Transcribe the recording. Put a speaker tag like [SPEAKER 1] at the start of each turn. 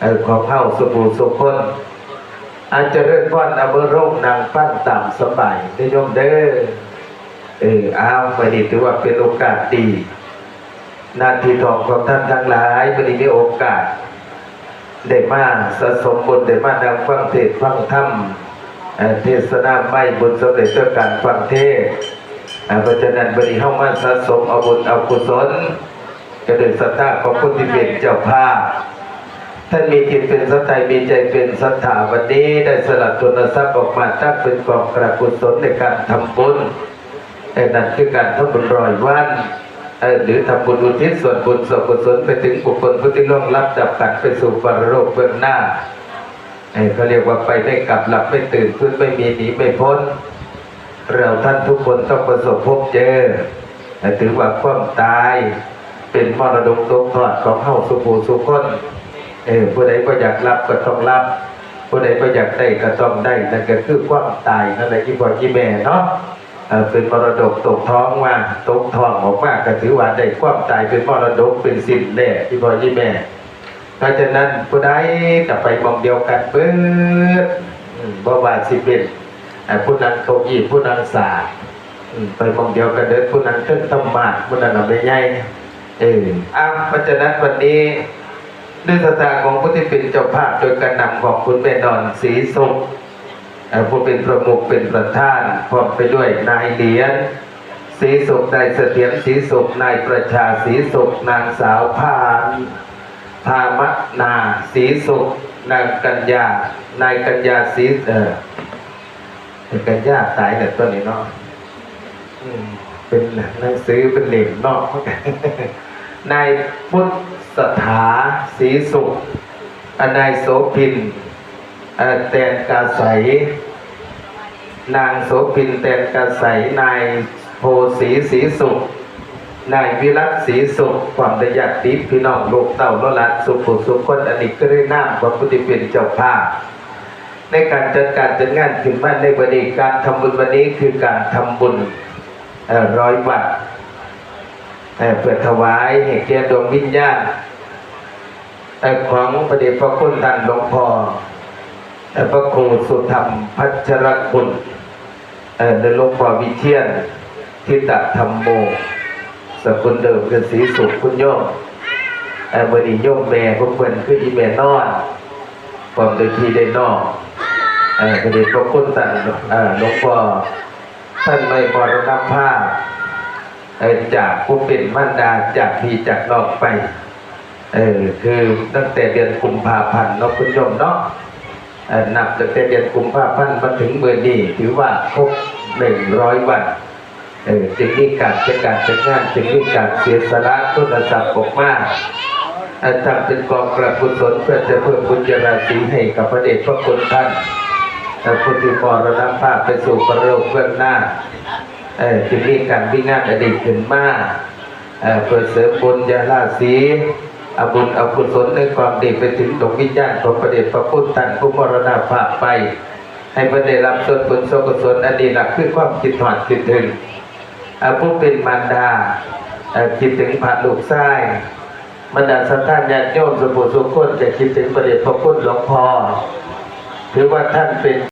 [SPEAKER 1] เออขอเข้าสุภูสุคนอาจจะเริ่มวันอเบโรมนางปั้นตามสบายนิยมเด้อเอออ้าววันนี้ถือว่าเป็นโอกาสดีนาทีทองของท่านทั้งหลายวันนี้มีโอกาส ได้มาสะสมบุญได้มานำฟังเทศฟังธรรมเทศนาไม่บุญสำเร็จด้วยการฟังเทศเพราะฉะนั้นวันนี้เข้ามาสะสมเอาบุญเอากุศลก็โดยศรัทธาของผู้ที่เป็นเจ้าภาพ ท่านมีจิตเป็นสัตย์ใจมีใจเป็นศรัทธาวันนี้ได้สละทุนทรัพย์ออกมาตั้งเป็นกองกระกุศลในการทำบุญไอ้นั่นคือการทำบุญรอยวันเอ่อหรือทำบุญอุทิศส่วนบุญส่วนกุศลไปถึงบุคคลผู้ที่ล่วงลับดับกันไปสู่ปรโลกเบื้องหน้าไอ้เขาเรียกว่าไปได้กลับหลับไม่ตื่นพื้นไม่มีหนีไม่พ้น เราท่านทุกคนต้องประสบพบเจอถือว่าความตายเป็นมรดกตกทอดของเฮาสุภูสุคน เออผู้ใดก็อยากรับก็ต้องรับผู้ใดก็อยากได้ก็ต้องได้นั่นก็คือความตายนั่นแหละที่พ่อที่แม่เนาะเป็นมรดกตกท้องมาตกท้องออกมาก็ถือว่าได้ความตายเป็นมรดกเป็นสิ่งแรกที่พ่อที่แม่เพราะฉะนั้นผู้ใดจะไปมองเดียวกันเบิดอืมบ่ว่าสิเป็นผู้นั้นเก้าอี้ผู้นั้นสาไปมองเดียวกันเด้อผู้นั้นเครื่องธรรมะผู้นั้นเอาไปใหญ่เอออ้าวเพราะฉะนั้นวันนี้ ด้วยสตาของผู้ที่เป็นเจ้าภาพโดยการนำของคุณแม่นอนสีสุขผู้เป็นประมุขเป็นประธานพร้อมไปด้วยนายเหรียญสีสุขนายเสถียรสีสุขนายประชาสีสุขนางสาวพานพามนาสีสุขนางกัญญานายกัญญาสีเออเป็นกัญญาตายแต่ต้นนี้เนาะเป็นหนังสือเป็นเหล่มเนาะ นายพุทธสถาศรีสุขนายโสพินเอ่อแตนกาใสนางโสพินแตนกาใสนายโพสีศรีสุขนายวิรัตศรีสุขความระยัดติพี่น้องลูกเต่าโนรัตสุขสุขคนอันนี้ก็ได้นามว่าพุทธิเป็นเจ้าภาพในการจัดการจัดงานถึงบ้านในวันนี้การทำบุญวันนี้คือการทำบุญร้อยวัด เอ่อเพื่อถวายให้แก่ดวงวิญญาณเอ่อของพระเดชพระคุณท่านหลวงพ่อเอ่อพระครูสุธรรมพัชรคุณเอ่อในหลวงพ่อวิเชียนทิตธรรมโม สกุลเดิมคือศรีสุขคุณโยมเอ่อบดีโยมแม่พวกเพิ่นคืออีแม่นอนความโดยที่ได้นอกเอ่อพระเดชพระคุณท่านเอ่อหลวงพ่อท่านไม่มรณภาพ จากผู้เป็นมารดาจากพี่จากนองไปเออคือตั้งแต่เดือนกุมภาพันธ์เนาะคุณโยมเนาะอ่อนับตั้งแต่เดือนกุมภาพันธ์มาถึงเมื่อนี้ถือว่าครบหนึ่งร้อยวันเออจึงมีการจัดการจัดงานจึงมีการเสียสละทุนทรัพย์ออกมาอ่อทำเป็นกองกระกุศลเพื่อจะเพิ่มบุญราศีให้กับพระเดชพระคุณท่านเอ่อผู้ที่มรณภาพไปสู่ประโลกเบื้องหน้า เอ่อจึงมีการวิ่งานอดีตขึ้นมาเอ่อเพื่อเสริมบุญญาลาศีเอาบุญเอากุศลในความดีไปถึงดวงวิญญาณของประเดชพระพุทธท่านผู้มรณภาพไป ให้พระได้รับส่วนบุญส่วนกุศลอันนี้หลักคือความคิดหอดคิดถึงอาผู้เป็นมารดาเอ่อคิดถึงพระลูกชายบรรดาสัตว์ญาติโยมสมุทรสุขคนจะคิดถึงประเดชพระพุทธหลวงพ่อถือว่าท่านเป็น